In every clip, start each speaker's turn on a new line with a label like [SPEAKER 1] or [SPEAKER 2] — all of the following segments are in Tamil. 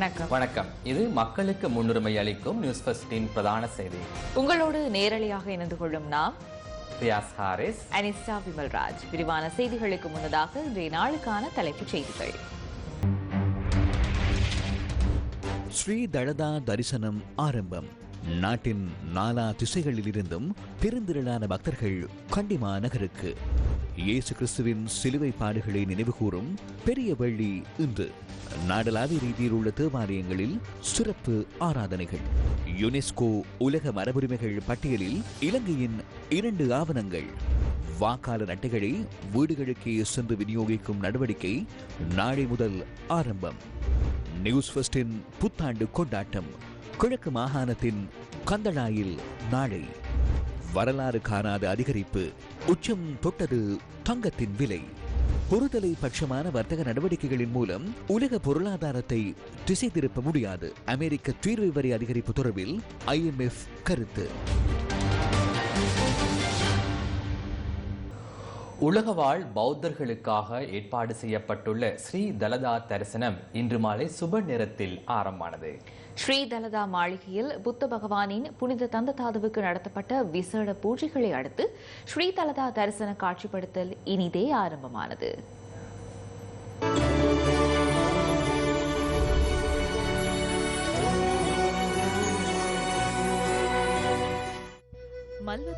[SPEAKER 1] வணக்கம்.
[SPEAKER 2] வணக்கம். இது மக்களுக்கு முன்னுரிமை அளிக்கும் நியூஸ் ஃபர்ஸ்டின் பிரதான செய்தி.
[SPEAKER 1] உங்களோடு நேரலையாக இணைந்து கொள்ளும் நாம்
[SPEAKER 2] ரியாஸ் ஹாரிஸ்.
[SPEAKER 1] அனிஸ்டா விமல்ராஜ். விரிவான செய்திகளுக்கு முன்னதாக இன்றைய நாளுக்கான தலைப்புச் செய்திகள்.
[SPEAKER 3] ஸ்ரீ தழதா தரிசனம் ஆரம்பம். நாட்டின் நாலா திசைகளிலிருந்தும் பெருந்திரளான பக்தர்கள் கண்டிமா நகருக்கு. இயேசு கிறிஸ்துவின் சிலுவை பாடுகளை நினைவுகூரும் பெரிய வெள்ளி இன்று. நாடளாவிய ரீதியில் உள்ள தேவாலயங்களில் சிறப்பு ஆராதனைகள். யுனெஸ்கோ உலக மரபுரிமைகள் பட்டியலில் இலங்கையின் இரண்டு ஆவணங்கள். வாக்காளர் அட்டைகளை வீடுகளுக்கே சென்று விநியோகிக்கும் நடவடிக்கை நாளை முதல் ஆரம்பம். நியூஸ் ஃபர்ஸ்டின் புத்தாண்டு கொண்டாட்டம். கிழக்கு மாகாணத்தின் கந்தளாயில் நாளை வரலாறு காணாத அதிகரிப்பு உச்சம் தொட்டது தங்கத்தின் விலை. பொறுதலை பட்சமான வர்த்தக நடவடிக்கைகளின் மூலம் உலக பொருளாதாரத்தை திசை திருப்ப முடியாது. அமெரிக்க தீர்வு வரி அதிகரிப்பு தொடர்பில் ஐஎம்எஃப் கருத்து.
[SPEAKER 2] உலகவாழ் பௌத்தர்களுக்காக ஏற்பாடு செய்யப்பட்டுள்ள ஸ்ரீ தலதா தரிசனம் இன்று மாலை சுப நேரத்தில் ஆரம்பமானது.
[SPEAKER 1] ஸ்ரீ தலதா மாளிகையில் புத்த பகவானின் புனித தந்த தாதுவுக்கு நடத்தப்பட்ட விசேட பூஜைகளை அடுத்து ஸ்ரீ தலதா தரிசன காட்சிப்படுத்தல் இனிதே ஆரம்பமானது.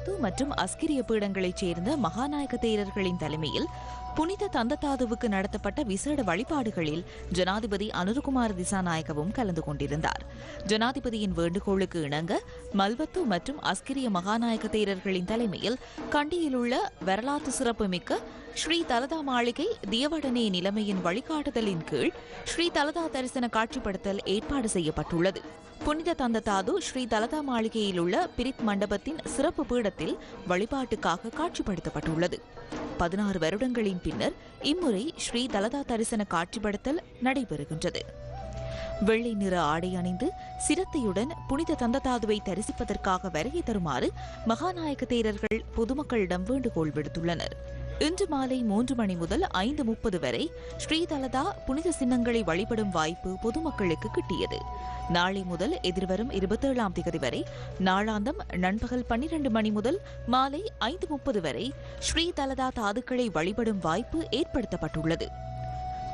[SPEAKER 1] மல்வத்து மற்றும் அஸ்கிரிய பீடங்களைச் சேர்ந்த மகாநாயக தேரர்களின் தலைமையில் புனித தந்ததாதுவுக்கு நடத்தப்பட்ட விசேட வழிபாடுகளில் ஜனாதிபதி அனுருகுமார் திசாநாயகவும் கலந்து கொண்டிருந்தார். ஜனாதிபதியின் வேண்டுகோளுக்கு இணங்க மல்வத்து மற்றும் அஸ்கிரிய மகாநாயக தேரர்களின் தலைமையில் கண்டியில் உள்ள வரலாற்று சிறப்புமிக்க ஸ்ரீ தலதா மாளிகை தியவடனே நிலைமையின் வழிகாட்டுதலின் கீழ் ஸ்ரீ தலதா தரிசன காட்சிப்படுத்தல் ஏற்பாடு செய்யப்பட்டுள்ளது. புனித தந்த தாது ஸ்ரீ தலதா மாளிகையில் உள்ள பிரித் மண்டபத்தின் சிறப்பு பீடத்தில் வழிபாட்டுக்காக காட்சிப்படுத்தப்பட்டுள்ளது. பதினாறு வருடங்களின் பின்னர் இம்முறை ஸ்ரீ தலதா தரிசன காட்சிப்படுத்தல் நடைபெறுகின்றது. வெள்ளை நிற ஆடை அணிந்து சிரத்தையுடன் புனித தந்ததாதுவை தரிசிப்பதற்காக வருகை தருமாறு மகாநாயக தேரர்கள் பொதுமக்களிடம் வேண்டுகோள் விடுத்துள்ளனர். இன்று மாலை மூன்று மணி முதல் ஐந்து முப்பது வரை ஸ்ரீதலதா புனித சின்னங்களை வழிபடும் வாய்ப்பு பொதுமக்களுக்கு கிட்டியது. நாளை முதல் எதிர்வரும் இருபத்தேழாம் திகதி வரை நாளாந்தம் நண்பகல் பன்னிரண்டு மணி முதல் மாலை ஐந்து முப்பது வரை ஸ்ரீதலதா தாதுக்களை வழிபடும் வாய்ப்பு ஏற்படுத்தப்பட்டுள்ளது.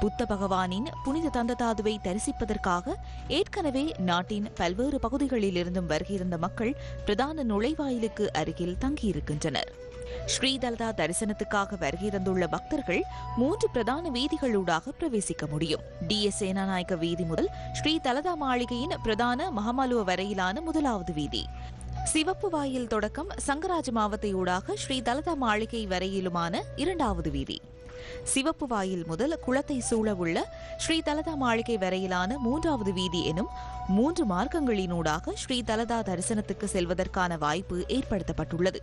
[SPEAKER 1] புத்த பகவானின் புனித தந்ததாதுவை தரிசிப்பதற்காக ஏற்கனவே நாட்டின் பல்வேறு பகுதிகளிலிருந்தும் வருகியிருந்த மக்கள் பிரதான நுழைவாயிலுக்கு அருகில் தங்கியிருக்கின்றனர். ஸ்ரீதலதா தரிசனத்துக்காக வருகிறந்துள்ள பக்தர்கள் மூன்று பிரதான வீதிகளூடாக பிரவேசிக்க முடியும். டி. எஸ். சேனாநாயக்க வீதி முதல் ஸ்ரீ தலதா மாளிகையின் பிரதான மகமலுவ வரையிலான முதலாவது வீதி. சிவப்பு வாயில் தொடக்கம் சங்கராஜ் மாவத்தையூடாக ஸ்ரீ தலதா மாளிகை வரையிலுமான இரண்டாவது வீதி. சிவப்பு வாயில் முதல் குளத்தை சூழ உள்ள ஸ்ரீ தலதா மாளிகை வரையிலான மூன்றாவது வீதி எனும் மூன்று மார்க்கங்களினூடாக ஸ்ரீ தலதா தரிசனத்துக்கு செல்வதற்கான வாய்ப்பு ஏற்படுத்தப்பட்டுள்ளது.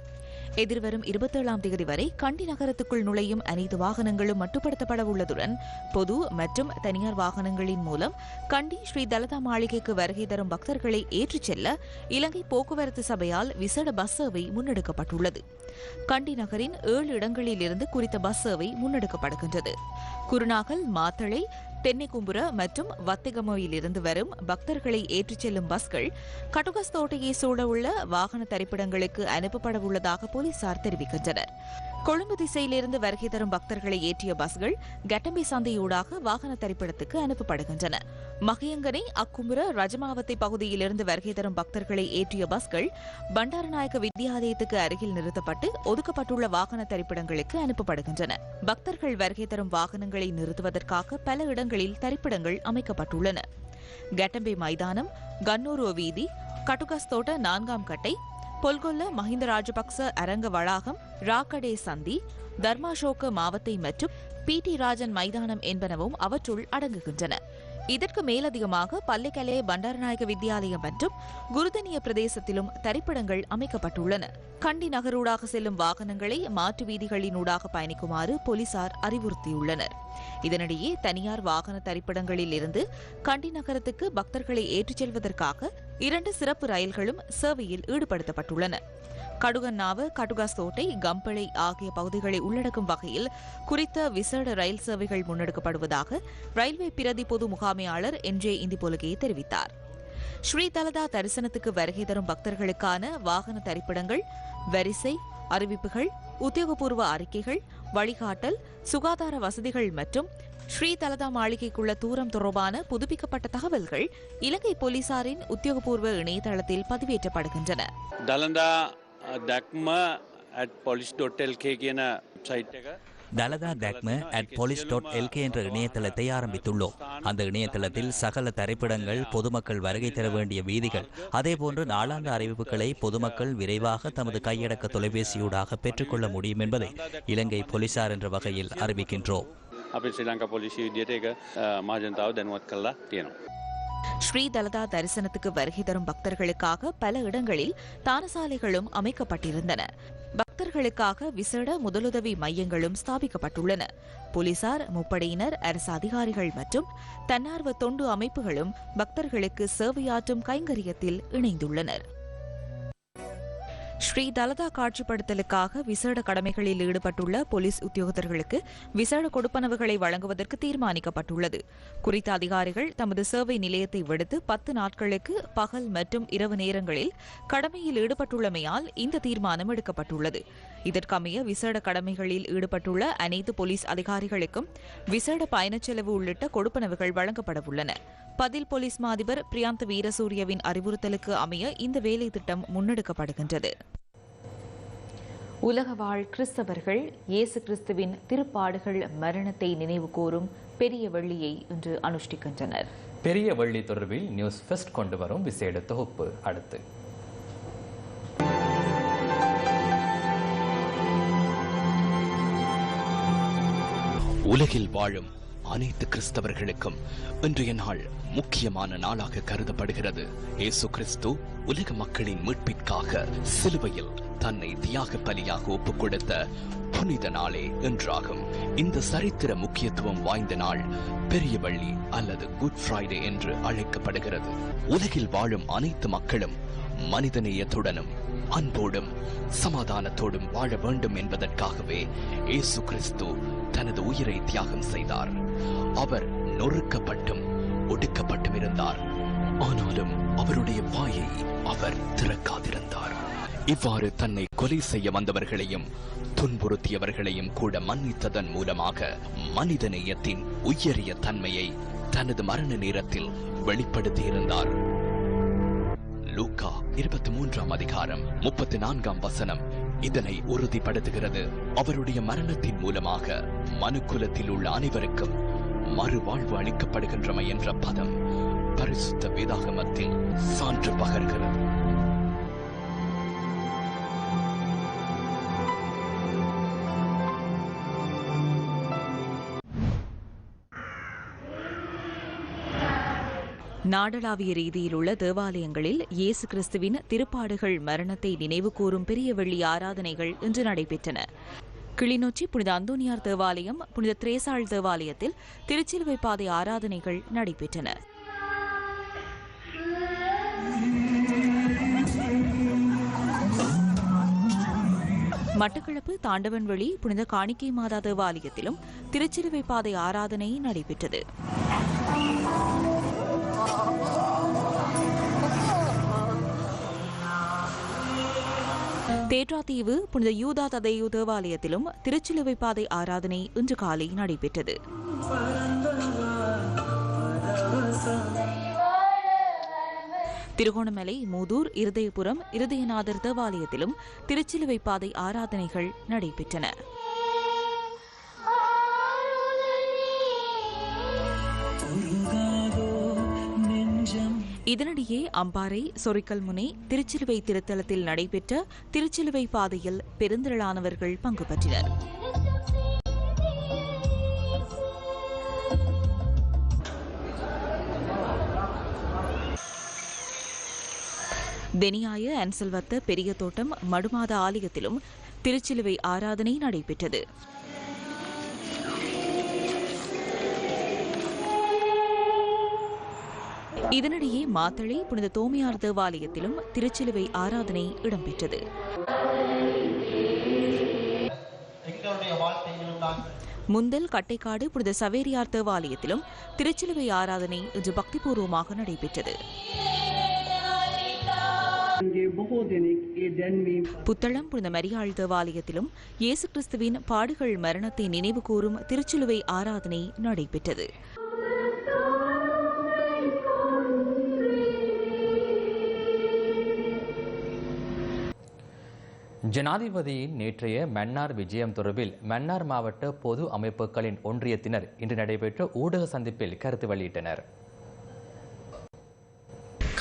[SPEAKER 1] எதிர்வரும் இருபத்தேழாம் தேதி வரை கண்டி நகரத்துக்குள் நுழையும் அனைத்து வாகனங்களும் மட்டுப்படுத்தப்பட உள்ளதுடன் பொது மற்றும் தனியார் வாகனங்களின் மூலம் கண்டி ஸ்ரீ தலதா மாளிகைக்கு வருகை தரும் பக்தர்களை ஏற்றிச் செல்ல இலங்கை போக்குவரத்து சபையால் விசேட பஸ் சேவை முன்னெடுக்கப்பட்டுள்ளது. கண்டி நகரின் ஏழு இடங்களிலிருந்து குறித்த பஸ் சேவை முன்னெடுக்கப்படுகின்றது. குருநாகல் மாத்தளை தென்னைக்கும்புர மற்றும் வத்திகமோயிலிருந்து வரும் பக்தர்களை ஏற்றிச் செல்லும் பஸ்கள் கட்டுகஸ்தோட்டையை சூழவுள்ள வாகன தரிப்பிடங்களுக்கு அனுப்பப்பட உள்ளதாக போலீசார் தெரிவிக்கின்றனர். கொழும்பு திசையிலிருந்து வருகை தரும் பக்தர்களை ஏற்றிய பஸ்கள் கட்டம்பி சந்தையூடாக வாகன தரிப்பிடத்துக்கு அனுப்பப்படுகின்றன. மகியங்கனை அக்குமுற ரஜமாவத்தை பகுதியிலிருந்து வருகை தரும் பக்தர்களை ஏற்றிய பஸ்கள் பண்டாரநாயக்க வித்தியாலயத்துக்கு அருகில் நிறுத்தப்பட்டு ஒதுக்கப்பட்டுள்ள வாகன தரிப்பிடங்களுக்கு அனுப்பப்படுகின்றன. பக்தர்கள் வருகை தரும் வாகனங்களை நிறுத்துவதற்காக பல இடங்களில் தரிப்பிடங்கள் அமைக்கப்பட்டுள்ளன. கட்டம்பி மைதானம் கன்னூரோ வீதி கட்டுகஸ்தோட்ட நான்காம் கட்டை பொல்கொல்ல மஹிந்த ராஜபக்ச அரங்க வளாகம் ராக்கடே சந்தி தர்மாசோக மாவத்தை மற்றும் பி டி ராஜன் மைதானம் என்பனவும் அவற்றுள் அடங்குகின்றன. இதற்கு மேலதிகமாக பல்லிக்கலே பண்டாரநாயக வித்யாலயம் மற்றும் குருதனிய பிரதேசத்திலும் தரிப்பிடங்கள் அமைக்கப்பட்டுள்ளன. கண்டி நகரூடாக செல்லும் வாகனங்களை மாற்று வீதிகளினூடாக பயணிக்குமாறு போலீசார் அறிவுறுத்தியுள்ளனர். இதனிடையே தனியார் வாகன தரிப்பிடங்களில் இருந்து கண்டி நகரத்துக்கு பக்தர்களை ஏற்றிச் செல்வதற்காக இரண்டு சிறப்பு ரயில்களும் சேவையில் ஈடுபடுத்தப்பட்டுள்ளன. கடுகன்னாவ கடுகாசோட்டை கம்பளை ஆகிய பகுதிகளை உள்ளடக்கும் வகையில் குறித்த விசேட ரயில் சேவைகள் முன்னெடுக்கப்படுவதாக ரயில்வே பிரதி பொது முகாமையாளர் என் ஜே இந்திபோலகே தெரிவித்தார். ஸ்ரீதலதா தரிசனத்துக்கு வருகை தரும் பக்தர்களுக்கான வாகன தரிப்பிடங்கள் வரிசை அறிவிப்புகள் உத்தியோகபூர்வ அறிக்கைகள் வழிகாட்டல் சுகாதார வசதிகள் மற்றும் ஸ்ரீதலதா மாளிகைக்குள்ள தூரம் தொடர்பான புதுப்பிக்கப்பட்ட தகவல்கள் இலங்கை போலீசாரின் உத்தியோகபூர்வ இணையதளத்தில் பதிவேற்றப்படுகின்றன.
[SPEAKER 4] දැක්ම at polis.lk කියන සයිට් එක
[SPEAKER 5] தலதா தக்ம அட் போலீஸ் டாட் எல்கே என்ற இணையதளத்தை ஆரம்பித்துள்ளோம் அந்த இணையதளத்தில் சகல தரிப்பிடங்கள் பொதுமக்கள் வருகை தர வேண்டிய வீதிகள் அதேபோன்று நாளாந்த அறிவிப்புகளை பொதுமக்கள் விரைவாக தமது கையடக்க தொலைபேசியூடாக பெற்றுக்கொள்ள முடியும் என்பதை இலங்கை போலீசார் என்ற வகையில் அறிவிக்கின்றோம்
[SPEAKER 4] අපි ශ්‍රී ලංකා පොලිසි විදියට එක
[SPEAKER 1] ஸ்ரீதலதா தரிசனத்துக்கு வருகை தரும் பக்தர்களுக்காக பல இடங்களில் தானசாலைகளும் அமைக்கப்பட்டிருந்தன. பக்தர்களுக்காக விசேட முதலுதவி மையங்களும் ஸ்தாபிக்கப்பட்டுள்ளன. போலீசார் முப்படையினர் அரசு அதிகாரிகள் மற்றும் தன்னார்வ தொண்டு அமைப்புகளும் பக்தர்களுக்கு சேவையாற்றும் கைங்கரியத்தில் இணைந்துள்ளனர். ஸ்ரீ தலதா காட்சிப்படுத்தலுக்காக விசேட கடமைகளில் ஈடுபட்டுள்ள போலீஸ் உத்தியோகத்தர்களுக்கு விசேட கொடுப்பனவுகளை வழங்குவதற்கு தீர்மானிக்கப்பட்டுள்ளது. குறித்த அதிகாரிகள் தமது சேவை நிலையத்தை விடுத்து பத்து நாட்களுக்கு பகல் மற்றும் இரவு நேரங்களில் கடமையில் ஈடுபட்டுள்ளமையால் இந்த தீர்மானம் எடுக்கப்பட்டுள்ளது. இதற்கமைய விசேட கடமைகளில் ஈடுபட்டுள்ள அனைத்து போலீஸ் அதிகாரிகளுக்கும் விசேட பயணச் செலவு உள்ளிட்ட கொடுப்பனவுகள் வழங்கப்படவுள்ளன. பதில் போலீஸ் மாதிபர் பிரியாந்த் வீரசூரியவின் அறிவுறுத்தலுக்கு அமைய இந்த வேலை திட்டம் முன்னெடுக்கப்படுகின்றது. உலக வாழ் கிறிஸ்தவர்கள் இயேசு கிறிஸ்துவின் திருப்பாடுகள் மரணத்தை நினைவு கூறும் பெரிய வெள்ளியை இன்று அனுஷ்டிக்கின்றனர்.
[SPEAKER 2] பெரிய வள்ளி தொடர்பில் நியூஸ் ஃபெஸ்ட் கொண்டு வரும் விசேட தொகுப்பு. அடுத்து.
[SPEAKER 6] உலகில் வாழும் அனைத்து கிறிஸ்தவர்களுக்கும் இன்றைய நாள் முக்கியமான நாளாக கருதப்படுகிறது. இயேசு கிறிஸ்து உலக மக்களின் மீட்பிற்காக சிலுவையில் தன்னை தியாக பலியாக ஒப்புக் கொடுத்த புனித நாளே என்றாகும் இந்த சரித்திர முக்கியத்துவம் வாய்ந்த நாள் பெரிய வள்ளி அல்லது குட் ஃப்ரைடே என்று அழைக்கப்படுகிறது. உலகில் வாழும் அனைத்து மக்களும் மனிதநேயத்துடனும் அன்போடும் சமாதானத்தோடும் வாழ வேண்டும் என்பதற்காகவே இயேசு கிறிஸ்து தனது உயிரை தியாகம் செய்தார். அவர் நொறுக்கப்பட்டும் ஒடுக்கப்பட்டும் இருந்தார் ஆனாலும் அவருடைய வாயை அவர் திறக்காதிருந்தார். இவ்வாறு தன்னை கொலை செய்ய வந்தவர்களையும் துன்புறுத்தியவர்களையும் கூட மன்னித்ததன் மூலமாக மனித நேயத்தின் உயரிய தன்மையை தனது மரண நேரத்தில் வெளிப்படுத்தியிருந்தார். லூக்கா இருபத்தி மூன்றாம் அதிகாரம் முப்பத்தி நான்காம் வசனம் இதனை உறுதிப்படுத்துகிறது. அவருடைய மரணத்தின் மூலமாக மனுக்குலத்தில் உள்ள அனைவருக்கும் மறுவாழ்வு அளிக்கப்படுகின்றமை என்ற பதம் பரிசுத்த வேதாகமத்தில் சான்று பகர்கிறது.
[SPEAKER 1] நாடளாவிய ரீதியில் உள்ள தேவாலயங்களில் இயேசு கிறிஸ்துவின் திருப்பாடுகள் மரணத்தை நினைவுகூரும் பெரிய வெள்ளி ஆராதனைகள் இன்று நடைபெற்றன. கிளிநொச்சி புனித அந்தோனியார் தேவாலயம் புனித திரேசாள் தேவாலயத்தில் திருச்சிலுவை பாதை ஆராதனைகள் நடைபெற்றன. மட்டக்களப்பு தாண்டவன்வெளி புனித காணிக்கை மாதா தேவாலயத்திலும் திருச்சிலுவை பாதை ஆராதனை நடைபெற்றது. தேற்றாத்தீவு புனித யூதா ததையு தேவாலயத்திலும் திருச்சிலுவை பாதை ஆராதனை இன்று காலை நடைபெற்றது. திருகோணமலை மூதூர் இருதயபுரம் இருதயநாதர் தேவாலயத்திலும் திருச்சிலுவை பாதை ஆராதனைகள் நடைபெற்றன. இதனிடையே அம்பாறை சொரிக்கல் முனை திருச்சிலுவை திருத்தலத்தில் நடைபெற்ற திருச்சிலுவை பாதையில் பெருந்திரளானவர்கள் பங்கு பெற்றனர். தெனியாய அன்சல்வத்த பெரிய தோட்டம் மடுமாத ஆலயத்திலும் திருச்சிலுவை ஆராதனை நடைபெற்றது. இதனிடையே மாத்தளை புனித தோமையார் தேவாலயத்திலும் திருச்சிலுவை ஆராதனை இடம்பெற்றது. முந்தல் கட்டைக்காடு புனித சவேரியார் தேவாலயத்திலும் திருச்சிலுவை ஆராதனை இன்று பக்திபூர்வமாக நடைபெற்றது. புத்தளம் புனித மரியாள் தேவாலயத்திலும் இயேசு கிறிஸ்துவின் பாடுகள் மரணத்தை நினைவு கூறும் திருச்சிலுவை ஆராதனை நடைபெற்றது.
[SPEAKER 2] ஜனாதிபதியின் நேற்றைய மன்னார் விஜயம் தொடர்பில் மன்னார் மாவட்ட பொது அமைப்புகளின் ஒன்றியத்தினர் இன்று நடைபெற்ற ஊடக சந்திப்பில் கருத்து வெளியிட்டனர்.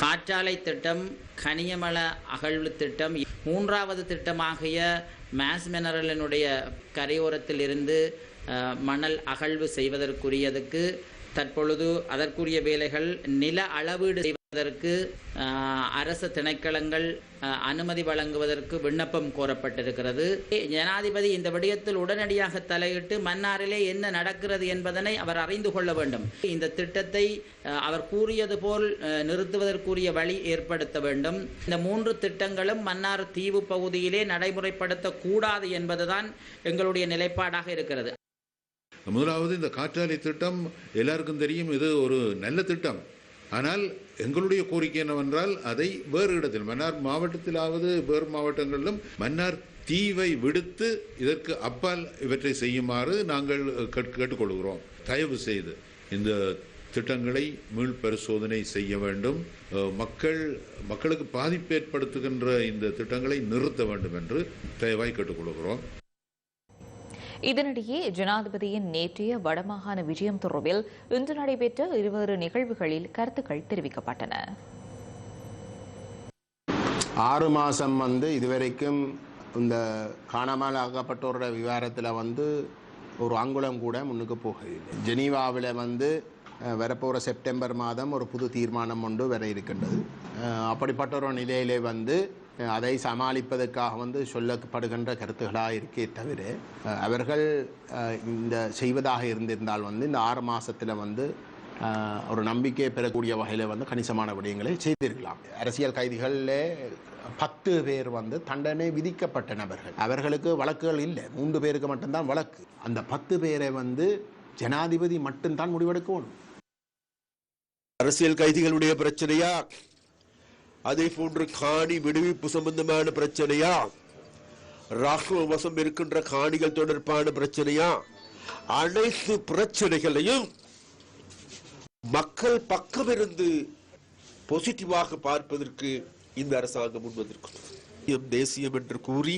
[SPEAKER 7] காற்றாலை திட்டம் கனியமல அகழ்வு திட்டம் மூன்றாவது திட்டமாகிய மேஸ் மினரலினுடைய கரையோரத்தில் இருந்து மணல் அகழ்வு செய்வதற்குரியதுக்கு தற்பொழுது அதற்குரிய வேலைகள் நில அளவீடு அதற்கு அரச திணைக்களங்கள் அனுமதி வழங்குவதற்கு விண்ணப்பம் கோரப்பட்டிருக்கிறது. ஜனாதிபதி இந்த விடயத்தில் உடனடியாக தலையிட்டு மன்னாரிலே என்ன நடக்கிறது என்பதனை அவர் அறிந்து கொள்ள வேண்டும். இந்த திட்டத்தை அவர் கூறியது போல் நிறுத்துவதற்குரிய வழி ஏற்படுத்த வேண்டும். இந்த மூன்று திட்டங்களும் மன்னார் தீவு பகுதியிலே நடைமுறைப்படுத்த கூடாது என்பதுதான் எங்களுடைய நிலைப்பாடாக இருக்கிறது.
[SPEAKER 8] முதலாவது இந்த காற்றாலை திட்டம் எல்லாருக்கும் தெரியும் இது ஒரு நல்ல திட்டம். ஆனால் எங்களுடைய கோரிக்கை என்னவென்றால் அதை வேறு இடத்தில் மன்னார் மாவட்டத்திலாவது வேறு மாவட்டங்களிலும் மன்னார் தீவை விடுத்து இதற்கு அப்பால் இவற்றை செய்யுமாறு நாங்கள் கேட்டுக்கொள்கிறோம். தயவு செய்து இந்த திட்டங்களை மீள் பரிசோதனை செய்ய வேண்டும். மக்கள் மக்களுக்கு பாதிப்பு ஏற்படுத்துகின்ற இந்த திட்டங்களை நிறுத்த வேண்டும் என்று தயவாய் கேட்டுக்கொள்கிறோம்.
[SPEAKER 1] இதனிடையே ஜனாதிபதியின் நேற்றைய வடமாகாண விஜயம் தொடர்பில் இன்று நடைபெற்ற இருவேறு நிகழ்வுகளில் கருத்துக்கள் தெரிவிக்கப்பட்டன.
[SPEAKER 9] ஆறு மாதம் வந்து இதுவரைக்கும் இந்த காணாமல் ஆக்கப்பட்டோரோட விவகாரத்தில் வந்து ஒரு அங்குலம் கூட முன்னுக்கு போகவில்லை. ஜெனீவாவில் வந்து வரப்போகிற செப்டம்பர் மாதம் ஒரு புது தீர்மானம் ஒன்று வர இருக்கின்றது. அப்படிப்பட்ட ஒரு நிலையிலே வந்து அதை சமாளிப்பதற்காக வந்து சொல்லப்படுகின்ற கருத்துக்களாக இருக்கே தவிர அவர்கள் இந்த செய்வதாக இருந்திருந்தால் வந்து இந்த ஆறு மாதத்தில் வந்து ஒரு நம்பிக்கை பெறக்கூடிய வகையில் வந்து கணிசமான விடயங்களை செய்திருக்கலாம். அரசியல் கைதிகளில் பத்து பேர் வந்து தண்டனை விதிக்கப்பட்ட நபர்கள். அவர்களுக்கு வழக்குகள் இல்லை. மூன்று பேருக்கு மட்டும்தான் வழக்கு. அந்த பத்து பேரை வந்து ஜனாதிபதி மட்டும்தான் முடிவெடுக்கணும்
[SPEAKER 10] அரசியல் கைதிகளுடைய பிரச்சனையா? அதே போன்று காணி விடுவிப்பு சம்பந்தமான பிரச்சனையா? ராஷ்டிர வசம் இருக்கின்ற காணிகள் தொடர்பான பிரச்சனையா? அனைத்து பிரச்சனைகளையும் மக்கள் பக்கமிருந்து பாசிட்டிவாக பார்ப்பதற்கு இந்த அரசாங்கம் முன்வந்திருக்கிறது தேசியம் என்று கூறி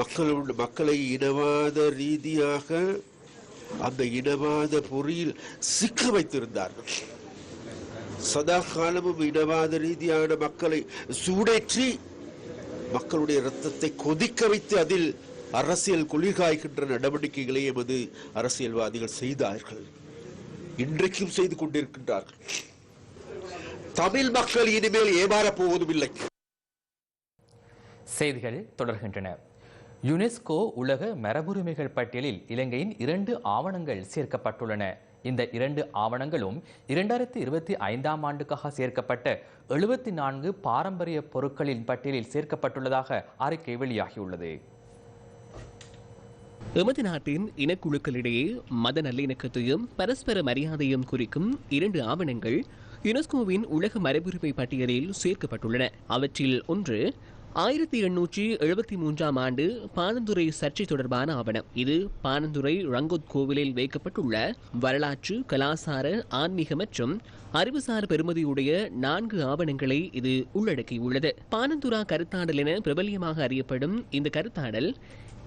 [SPEAKER 10] மக்களோட மக்களை இனவாத ரீதியாக அந்த இனவாத பொறியில் சிக்க வைத்திருந்தார்கள். சதா காலமும் இனவாத ரீதியான மக்களை சூடேற்றி மக்களுடைய ரத்தத்தை கொதிக்க வைத்து அதில் அரசியல் குளிர்காய்கின்ற நடவடிக்கைகளை எமது அரசியல்வாதிகள் செய்தார்கள். இன்றைக்கும் செய்து கொண்டிருக்கின்றார்கள். தமிழ் மக்கள் இனிமேல் ஏமாறப் போவதும் இல்லை
[SPEAKER 2] செய்திகள் தொடர்கின்றன. யுனெஸ்கோ உலக மரபுரிமைகள் பட்டியலில் இலங்கையின் இரண்டு ஆவணங்கள் சேர்க்கப்பட்டுள்ளன. இந்த இரண்டு ஆவணங்களும் இரண்டாயிரத்தி இருபத்தி ஐந்தாம் ஆண்டுக்காக சேர்க்கப்பட்ட எழுபத்தி நான்கு பாரம்பரிய பொருட்களின் பட்டியலில் சேர்க்கப்பட்டுள்ளதாக அறிக்கை வெளியாகியுள்ளது.
[SPEAKER 11] எமது நாட்டின் இனக்குழுக்களிடையே மத நல்லிணக்கத்தையும் பரஸ்பர மரியாதையும் குறிக்கும் இரண்டு ஆவணங்கள் யுனெஸ்கோவின் உலக மரபுரிமை பட்டியலில் சேர்க்கப்பட்டுள்ளன. அவற்றில் ஒன்று ஆயிரத்தி எண்ணூற்றி எழுபத்தி மூன்றாம் ஆண்டு பானந்துறை சர்ச்சை தொடர்பான ஆவணம். இது பானந்துறை ரங்கோத் கோவிலில் வைக்கப்பட்டுள்ள வரலாற்று கலாசார ஆன்மீக மற்றும் அறிவுசார் பெருமதியுடைய நான்கு ஆவணங்களை இது உள்ளடக்கியுள்ளது. பானந்துரா கருத்தாடல் என பிரபல்யமாக அறியப்படும் இந்த கருத்தாடல்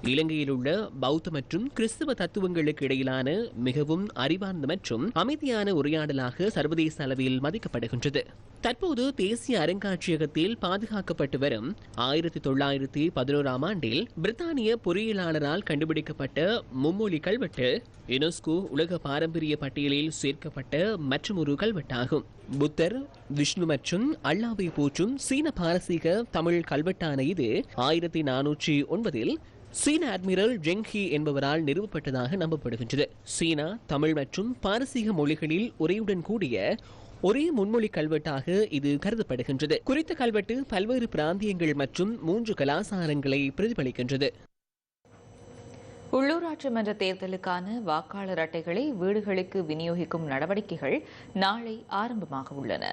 [SPEAKER 11] இலங்கையில் உள்ள பௌத்த மற்றும் கிறிஸ்தவ தத்துவங்களுக்கு இடையிலான மிகவும் அறிவார்ந்த மற்றும் அமைதியான உரையாடலாக சர்வதேச அளவில் மதிக்கப்படுகின்றது. தற்போது தேசிய அருங்காட்சியகத்தில் பாதுகாக்கப்பட்டு வரும் ஆயிரத்தி தொள்ளாயிரத்தி பதினோராம் ஆண்டில் பிரித்தானிய பொறியியலாளரால் கண்டுபிடிக்கப்பட்ட மும்மொழி கல்வெட்டு யுனெஸ்கோ உலக பாரம்பரிய பட்டியலில் சேர்க்கப்பட்ட மற்றொரு கல்வெட்டாகும். புத்தர் விஷ்ணு மற்றும் அல்லாவை போற்றும் சீன பாரசீக தமிழ் கல்வெட்டான இது ஆயிரத்தி நானூற்றி ஒன்பதில் சீன அட்மிரல் ஜெங் ஹி என்பவரால் நிறுவப்பட்டதாக நம்பப்படுகின்றது. சீனா தமிழ் மற்றும் பாரசீக மொழிகளில் உரையுடன் கூடிய ஒரே முன்மொழி கல்வெட்டாக இது கருதப்படுகின்றது. குறித்த கல்வெட்டு பல்வேறு பிராந்தியங்கள் மற்றும் மூன்று கலாசாரங்களை பிரதிபலிக்கின்றது.
[SPEAKER 1] உள்ளூராட்சி மன்ற தேர்தலுக்கான வாக்காளர் அட்டைகளை வீடுகளுக்கு விநியோகிக்கும் நடவடிக்கைகள் நாளை ஆரம்பமாக உள்ளன.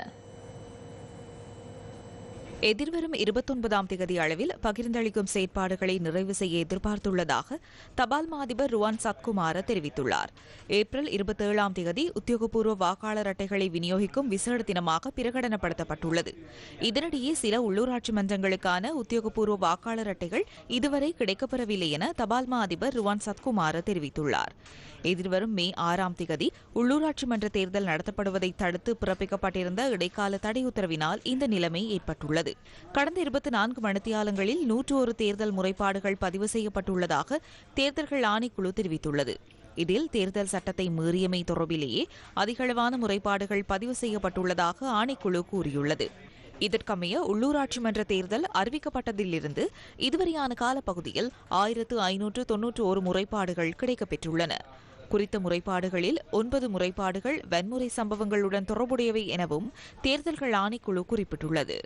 [SPEAKER 1] எதிர்வரும் இருபத்தொன்பதாம் தேதி அளவில் பகிர்ந்தளிக்கும் செயற்பாடுகளை நிறைவு செய்ய எதிர்பார்த்துள்ளதாக தபால் மாதிபர் ருவான் சத்குமார தெரிவித்துள்ளார். ஏப்ரல் இருபத்தேழாம் தேதி உத்தியோகபூர்வ வாக்காளர் அட்டைகளை விநியோகிக்கும் விசேட தினமாக பிரகடனப்படுத்தப்பட்டுள்ளது. இதனிடையே சில உள்ளூராட்சி மன்றங்களுக்கான உத்தியோகபூர்வ வாக்காளர் அட்டைகள் இதுவரை கிடைக்கப்பெறவில்லை என தபால் மா அதிபர் ருவான் சத்குமார தெரிவித்துள்ளார். எதிர்வரும் மே ஆறாம் திகதி உள்ளூராட்சி மன்ற தேர்தல் நடத்தப்படுவதை தடுத்து பிறப்பிக்கப்பட்டிருந்த இடைக்கால தடை உத்தரவினால் இந்த நிலைமை ஏற்பட்டுள்ளது. கடந்த இருபத்தி நான்கு மணித்தியாலங்களில் நூற்று ஒரு தேர்தல் முறைப்பாடுகள் பதிவு செய்யப்பட்டுள்ளதாக தேர்தல்கள் ஆணைக்குழு தெரிவித்துள்ளது. இதில் தேர்தல் சட்டத்தை மீறியமை தொடர்பிலேயே அதிகளவான முறைப்பாடுகள் பதிவு செய்யப்பட்டுள்ளதாக ஆணைக்குழு கூறியுள்ளது. இதற்கமைய உள்ளூராட்சி மன்ற தேர்தல் அறிவிக்கப்பட்டதிலிருந்து இதுவரையான காலப்பகுதியில் ஆயிரத்து ஐநூற்று தொன்னூற்று ஒரு முறைப்பாடுகள் கிடைக்கப்பெற்றுள்ளன. குறித்த முறைப்பாடுகளில் ஒன்பது முறைப்பாடுகள் வன்முறை சம்பவங்களுடன் தொடர்புடையவை எனவும் தேர்தல்கள் ஆணைக்குழு குறிப்பிட்டுள்ளது.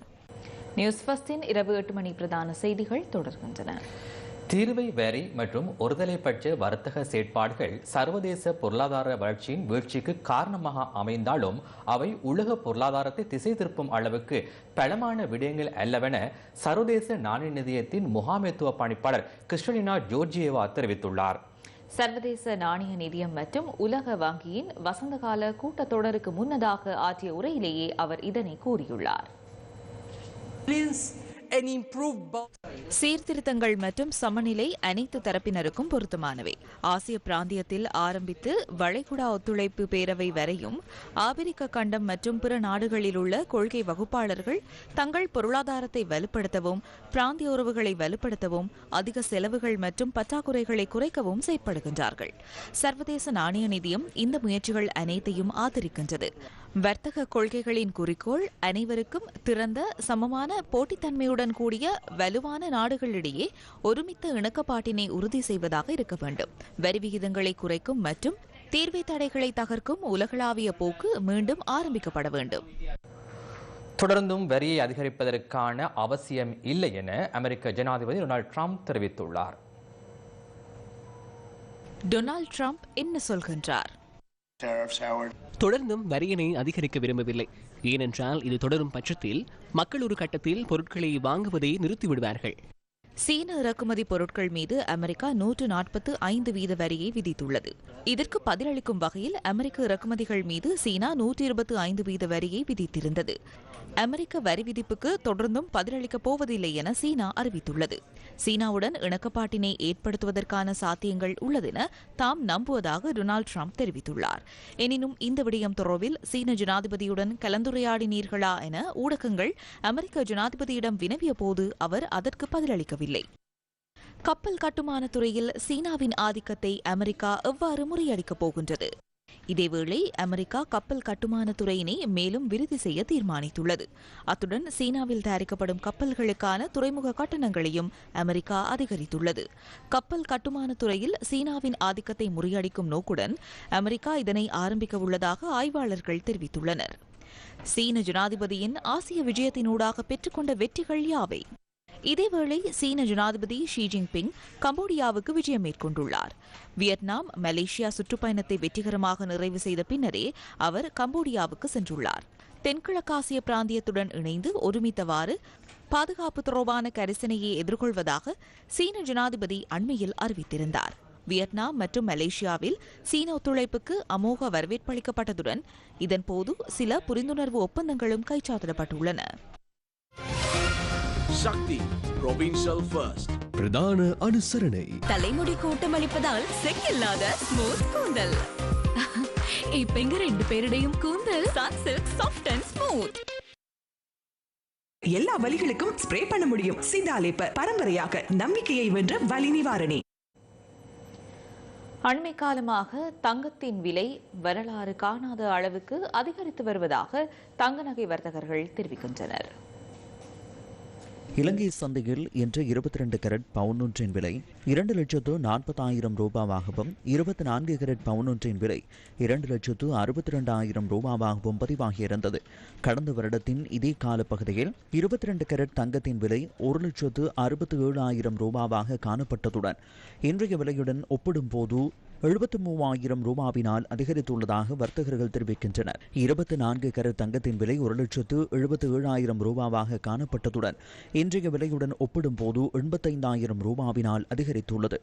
[SPEAKER 1] நியூஸ் ஃபஸ்டின் இரவு எட்டு மணி பிரதான செய்திகள் தொடர்கின்றன.
[SPEAKER 2] தீர்வை வரி மற்றும் ஒருதலைப்பட்ச வர்த்தக செயற்பாடுகள் சர்வதேச பொருளாதார வளர்ச்சியின் வீழ்ச்சிக்கு காரணமாக அமைந்தாலும் அவை உலக பொருளாதாரத்தை திசை திருப்பும் அளவுக்கு பலமான விடயங்கள் அல்லவென சர்வதேச நாணய நிதியத்தின் முகாமைத்துவ பணிப்பாளர் கிறிஸ்டலினா ஜோர்ஜியேவா தெரிவித்துள்ளார்.
[SPEAKER 1] சர்வதேச நாணய நிதியம் மற்றும் உலக வங்கியின் வசந்தகால கூட்டத்தொடருக்கு முன்னதாக ஆற்றிய உரையிலேயே அவர் இதனை கூறியுள்ளார். Please சீர்திருத்தங்கள் மற்றும் சமநிலை அனைத்து தரப்பினருக்கும் பொருத்தமானவை. ஆசிய பிராந்தியத்தில் ஆரம்பித்து வளைகுடா ஒத்துழைப்பு பேரவை வரையும் ஆபிரிக்க கண்டம் மற்றும் பிற நாடுகளில் உள்ள கொள்கை வகுப்பாளர்கள் தங்கள் பொருளாதாரத்தை வலுப்படுத்தவும் பிராந்திய உறவுகளை வலுப்படுத்தவும் அதிக செலவுகள் மற்றும் பற்றாக்குறைகளை குறைக்கவும் செயற்படுகின்றார்கள். சர்வதேச நாணய நிதியம் இந்த முயற்சிகள் அனைத்தையும் ஆதரிக்கின்றது. வர்த்தக கொள்கைகளின் குறிக்கோள் அனைவருக்கும் திறந்த சமமான போட்டித்தன்மையுடன் கூடிய வலுவான நாடுகளிடையே ஒருமித்த இணக்கப்பாட்டினை உறுதி செய்வதாக இருக்க வேண்டும். வரி விகிதங்களை குறைக்கும் மற்றும் தீர்வை தடைகளை தகர்க்கும் உலகளாவிய போக்கு மீண்டும் ஆரம்பிக்கப்பட வேண்டும்.
[SPEAKER 2] தொடர்ந்தும் வரியை அதிகரிப்பதற்கான அவசியம் இல்லை என அமெரிக்க ஜனாதிபதி டொனால்ட் ட்ரம்ப் தெரிவித்துள்ளார்.
[SPEAKER 1] டொனால்ட் ட்ரம்ப் என்ன சொல்கின்றார்?
[SPEAKER 11] தொடர்ந்தும் வரியினை அதிகரிக்க விரும்பவில்லை. ஏனென்றால் இது தொடரும் பட்சத்தில் மக்கள் ஒரு கட்டத்தில் பொருட்களை வாங்குவதை நிறுத்திவிடுவார்கள்.
[SPEAKER 1] சீன இறக்குமதி பொருட்கள் மீது அமெரிக்கா நூற்று நாற்பத்து ஐந்து வீத வரியை விதித்துள்ளது. இதற்கு பதிலளிக்கும் வகையில் அமெரிக்க இறக்குமதிகள் மீது சீனா நூற்றி இருபத்தி ஐந்து வீத வரியை விதித்திருந்தது. அமெரிக்க வரி விதிப்புக்கு தொடர்ந்தும் பதிலளிக்கப் போவதில்லை என சீனா அறிவித்துள்ளது. சீனாவுடன் இணக்கப்பாட்டினை ஏற்படுத்துவதற்கான சாத்தியங்கள் உள்ளதென தாம் நம்புவதாக டொனால்டு ட்ரம்ப் தெரிவித்துள்ளார். எனினும் இந்த விடயம் தொடர்பில் சீன ஜனாதிபதியுடன் கலந்துரையாடினீர்களா என ஊடகங்கள் அமெரிக்க ஜனாதிபதியிடம் வினவிய போது அவர் அதற்கு பதிலளிக்கவில்லை. கப்பல் கட்டுமான துறையில் சீனாவின் ஆதிக்கத்தை அமெரிக்கா எவ்வாறு முறியடிக்கப் போகின்றது? இதேவேளை அமெரிக்கா கப்பல் கட்டுமான துறையினை மேலும் விருதி செய்ய தீர்மானித்துள்ளது. அத்துடன் சீனாவில் தயாரிக்கப்படும் கப்பல்களுக்கான துறைமுக கட்டணங்களையும் அமெரிக்கா அதிகரித்துள்ளது. கப்பல் கட்டுமான துறையில் சீனாவின் ஆதிக்கத்தை முறியடிக்கும் நோக்குடன் அமெரிக்கா இதனை ஆரம்பிக்க உள்ளதாக ஆய்வாளர்கள் தெரிவித்துள்ளனர். சீன ஜனாதிபதியின் ஆசிய விஜயத்தினூடாக பெற்றுக்கொண்ட வெற்றிகள் யாவை? இதேவேளை சீன ஜனாதிபதி ஷி ஜின்பிங் கம்போடியாவுக்கு விஜயம் மேற்கொண்டுள்ளார். வியட்நாம் மலேசியா சுற்றுப்பயணத்தை வெற்றிகரமாக நிறைவு செய்த பின்னரே அவர் கம்போடியாவுக்கு சென்றுள்ளார். தென்கிழக்காசிய பிராந்தியத்துடன் இணைந்து ஒருமித்தவாறு பாதுகாப்பு தொடர்பான கரிசனையை எதிர்கொள்வதாக சீன ஜனாதிபதி அண்மையில் அறிவித்திருந்தார். வியட்நாம் மற்றும் மலேசியாவில் சீன ஒத்துழைப்புக்கு அமோக வரவேற்பளிக்கப்பட்டதுடன் இதன்போது சில புரிந்துணர்வு ஒப்பந்தங்களும் கைச்சாத்திடப்பட்டுள்ளன.
[SPEAKER 12] சக்தி ப்ரொவின்ஷியல் ஃபர்ஸ்ட்
[SPEAKER 3] பிரதான அனுசரணை.
[SPEAKER 13] தலைமுடி கூட்டம் அளிப்பதால் செக்கில்லாத ஸ்மூத் கூந்தல். இப்ப எங்க ரெண்டு பேருடையும் கூந்தல் சன்சில்க் சாஃப்ட் அண்ட் ஸ்மூத்
[SPEAKER 14] எல்லா வலிகளுக்கும் ஸ்ப்ரே பண்ண முடியும். சிந்தாலேப்ப பரம்பரையாக நம்பிக்கையை வென்ற வலி நிவாரணி.
[SPEAKER 1] அண்மை காலமாக தங்கத்தின் விலை வரலாறு காணாத அளவுக்கு அதிகரித்து வருவதாக தங்க நகை வர்த்தகர்கள் தெரிவிக்கின்றனர்.
[SPEAKER 15] இலங்கை சந்தையில் இன்று இருபத்தி ரெண்டு கரட் பவுன் ஒன்றின் விலை இரண்டு லட்சத்து நாற்பத்தாயிரம் ரூபாவாகவும் இருபத்தி நான்கு கரட் பவுன் ஒன்றின் விலை இரண்டு லட்சத்து அறுபத்தி ரெண்டாயிரம் ரூபாவாகவும் பதிவாகியிருந்தது. கடந்த வருடத்தின் இதே கால பகுதியில் இருபத்தி ரெண்டு கரட் தங்கத்தின் விலை ஒரு லட்சத்து அறுபத்தி ஏழாயிரம் ரூபாவாக காணப்பட்டதுடன் இன்றைய விலையுடன் ஒப்பிடும்போது எழுபத்து மூவாயிரம் ரூபாவினால் அதிகரித்துள்ளதாக வர்த்தகர்கள் தெரிவிக்கின்றனர். இருபத்தி நான்கு கரட் தங்கத்தின் விலை ஒரு லட்சத்து எழுபத்து ஏழாயிரம் ரூபாவாக காணப்பட்டதுடன் இன்றைய விலையுடன் ஒப்பிடும்போது எண்பத்தைந்தாயிரம் ரூபாவினால் அதிகரித்துள்ளது.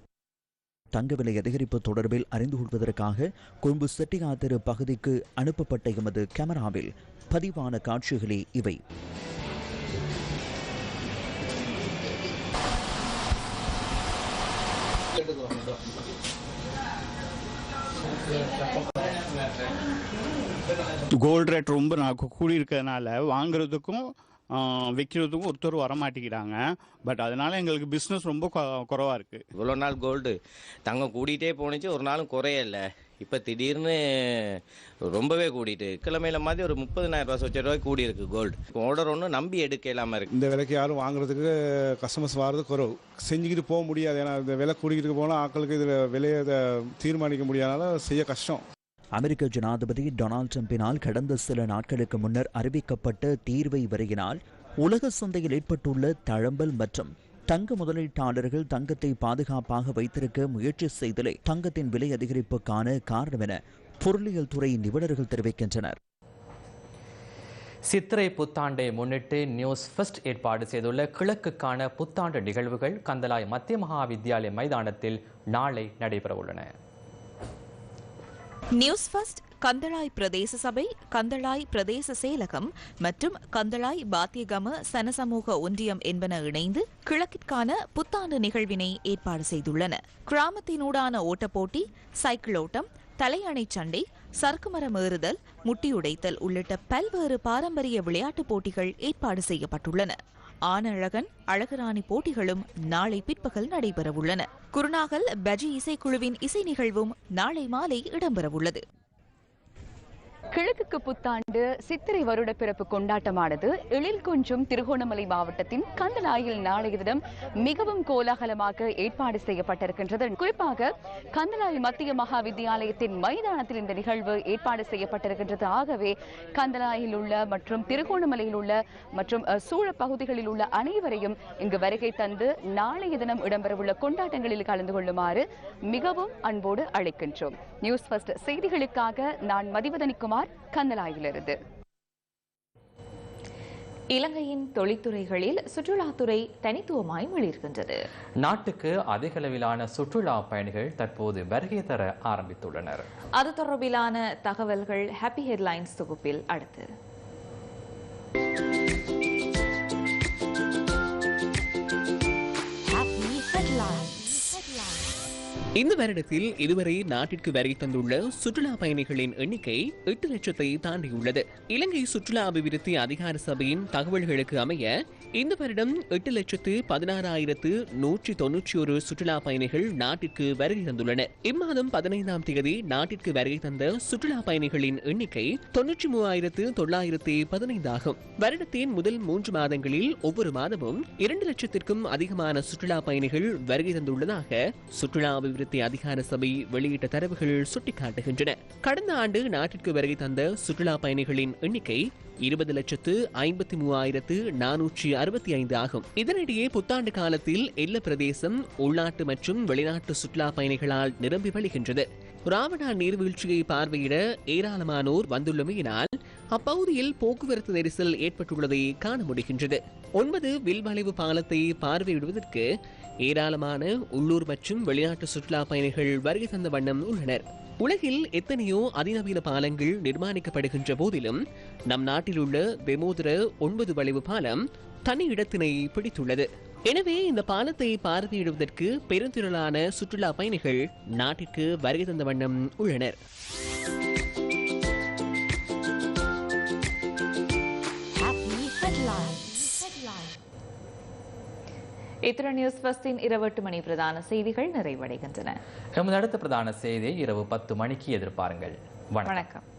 [SPEAKER 15] தங்க விலை அதிகரிப்பு தொடர்பில் அறிந்து கொள்வதற்காக கொழும்பு செட்டியாத்திரு பகுதிக்கு அனுப்பப்பட்ட எமது கேமராவில் பதிவான காட்சிகளே இவை.
[SPEAKER 16] கோல்டு ரேட் ரொம்ப நான் கூடி இருக்கிறதுனால வாங்குறதுக்கும் விற்கிறதுக்கும் ஒருத்தர் வர மாட்டேங்கிறாங்க பட் அதனால எங்களுக்கு பிஸ்னஸ் ரொம்ப குறவாக இருக்குது
[SPEAKER 17] இவ்வளோ நாள் கோல்டு தங்கம் கூடிட்டே போணுச்சு. ஒரு நாளும் குறையல. இப்போ திடீர்னு ரொம்பவே கூடிட்டு. கிழமையில மாதிரி ஒரு முப்பதினாயிரம் ரூபா சொச்ச ரூபாய் கூடி இருக்கு கோல்டு ஆர்டர் ஒன்றும் நம்பி எடுக்க இல்லாமல் இருக்கு.
[SPEAKER 18] இந்த விலைக்கு யாரும் வாங்குறதுக்கு கஸ்டமர்ஸ் வர்றது குறவு. செஞ்சுக்கிட்டு போக முடியாது. ஏன்னா இந்த விலை கூடிக்கிட்டு போனால் ஆட்களுக்கு இதில் விலையை தீர்மானிக்க முடியாதனால செய்ய கஷ்டம்.
[SPEAKER 15] அமெரிக்க ஜனாதிபதி டொனால்ட் ட்ரம்பினால் கடந்த சில நாட்களுக்கு முன்னர் அறிவிக்கப்பட்ட தீர்வை வரையினால் உலக சந்தையில் ஏற்பட்டுள்ள தழம்பல் மற்றும் தங்க முதலீட்டாளர்கள் தங்கத்தை பாதுகாப்பாக வைத்திருக்க முயற்சி செய்தலே தங்கத்தின் விலை அதிகரிப்புக்கான காரணம் என பொருளியல் துறை நிபுணர்கள் தெரிவிக்கின்றனர்.
[SPEAKER 2] சித்திரை புத்தாண்டை முன்னிட்டு நியூஸ் ஃபர்ஸ்ட் ஏற்பாடு செய்துள்ள கிழக்குக்கான புத்தாண்டு நிகழ்வுகள் கந்தலாய் மத்திய மகா வித்தியாலய மைதானத்தில் நாளை நடைபெறவுள்ளன.
[SPEAKER 1] நியூஸ் ஃபர்ஸ்ட் கந்தளாய் பிரதேச சபை கந்தளாய் பிரதேச செயலகம் மற்றும் கந்தளாய் பாத்தியகம சனசமூக ஒன்றியம் என்பன இணைந்து கிழக்கிற்கான புத்தாண்டு நிகழ்வினை ஏற்பாடு செய்துள்ளன. கிராமத்தினூடான ஓட்டப்போட்டி சைக்கிள் ஓட்டம் தலையணை சண்டை சறுக்குமரம் ஏறுதல் முட்டியுடைத்தல் உள்ளிட்ட பல்வேறு பாரம்பரிய விளையாட்டுப் போட்டிகள் ஏற்பாடு செய்யப்பட்டுள்ளன. ஆனழகன் அழகராணி போட்டிகளும் நாளை பிற்பகல் நடைபெறவுள்ளன. குருநாகல் பஜி இசைக்குழுவின் இசை நிகழ்வும் நாளை மாலை இடம்பெறவுள்ளது.
[SPEAKER 19] கிழக்குக்கு புத்தாண்டு சித்திரை வருட பிறப்பு கொண்டாட்டமானது எழில் கொஞ்சம் திருகோணமலை மாவட்டத்தின் கந்தலாயில் நாளைய தினம் மிகவும் கோலாகலமாக ஏற்பாடு செய்யப்பட்டிருக்கின்றது. குறிப்பாக கந்தலாய் மத்திய மகா வித்தியாலயத்தின் மைதானத்தில் இந்த நிகழ்வு ஏற்பாடு செய்யப்பட்டிருக்கின்றது. ஆகவே கந்தலாயில் உள்ள மற்றும் திருகோணமலையில் உள்ள மற்றும் சூழ பகுதிகளில் உள்ள அனைவரையும் இங்கு வருகை தந்து நாளைய தினம் இடம்பெறவுள்ள கொண்டாட்டங்களில் கலந்து கொள்ளுமாறு மிகவும் அன்போடு அழைக்கின்றோம். நியூஸ் ஃபர்ஸ்ட் செய்திகளுக்காக நான் மதிவதனிக்குமார். கந்தலாயிலிருந்து
[SPEAKER 1] இலங்கையின் தொழில்துறைகளில் சுற்றுலாத்துறை தனித்துவமாய் மிளிர்கின்றது
[SPEAKER 2] நாட்டுக்கு அதிக அளவிலான சுற்றுலா பயணிகள் தற்போது வருகை தர ஆரம்பித்துள்ளனர்.
[SPEAKER 1] அது தொடர்பிலான தகவல்கள் ஹாப்பி ஹெட்லைன்ஸ் தொகுப்பில் அடுத்து.
[SPEAKER 11] இந்த வருடத்தில் இதுவரை நாட்டிற்கு வருகை தந்துள்ள சுற்றுலா பயணிகளின் எண்ணிக்கை எட்டு லட்சத்தை தாண்டியுள்ளது. இலங்கை சுற்றுலா அபிவிருத்தி அதிகார சபையின் தகவல்களுக்கு அமைய இந்த வருடம் எட்டு லட்சத்து பதினாறாயிரத்து நூற்றி தொன்னூற்றி ஒரு சுற்றுலா பயணிகள் நாட்டிற்கு வருகை தந்துள்ளனர் இம்மாதம் பதினைந்தாம் தேதி நாட்டிற்கு வருகை தந்த சுற்றுலா பயணிகளின் எண்ணிக்கை தொன்னூற்றி மூவாயிரத்து தொள்ளாயிரத்து பதினைந்து ஆகும். வருடத்தின் முதல் மூன்று மாதங்களில் ஒவ்வொரு மாதமும் இரண்டு லட்சத்திற்கும் அதிகமான சுற்றுலா பயணிகள் வருகை தந்துள்ளதாக சுற்றுலா அபிவிருத்தி அதிகார சபை வெளியிட்ட தரவுகள் சுட்டிக்காட்டுகின்றன. கடந்த ஆண்டு நாட்டிற்கு வருகை தந்த சுற்றுலா பயணிகளின் எண்ணிக்கை இருபது லட்சத்து ஐம்பத்தி மூவாயிரத்து நானூற்றி அறுபத்தி ஐந்து ஆகும். இதனிடையே புத்தாண்டு காலத்தில் எல்ல பிரதேசம் உள்நாட்டு மற்றும் வெளிநாட்டு சுற்றுலா பயணிகளால் நிரம்பி வழிகின்றது. ராவணா நீர்வீழ்ச்சியை பார்வையிட ஏராளமானோர் வந்துள்ளமையினால் அப்பகுதியில் போக்குவரத்து நெரிசல் ஏற்பட்டுள்ளதை காண முடிகின்றது. ஒன்பது வில்வளைவு பாலத்தை பார்வையிடுவதற்கு ஏராளமான உள்ளூர் மற்றும் வெளிநாட்டு சுற்றுலா பயணிகள் வருகை தந்த வண்ணம் உள்ளனர். உலகில் எத்தனையோ அதிநவீன பாலங்கள் நிர்மாணிக்கப்படுகின்ற போதிலும் நம் நாட்டில் உள்ள பெமோதர ஒன்பது வளைவு பாலம் தனி இடத்தினை பிடித்துள்ளது. எனவே இந்த பாலத்தை பார்வையிடுவதற்கு பெருந்திரளான சுற்றுலா பயணிகள் நாட்டிற்கு வருகை தந்த வண்ணம் உள்ளனர்.
[SPEAKER 1] இத்துடன் நியூஸ் ஃபர்ஸ்டின் இரவு எட்டு மணி பிரதான செய்திகள் நிறைவடைகின்றன.
[SPEAKER 2] எமது அடுத்த பிரதான செய்தியை இரவு பத்து மணிக்கு எதிர்பாருங்கள்.
[SPEAKER 1] வணக்கம்.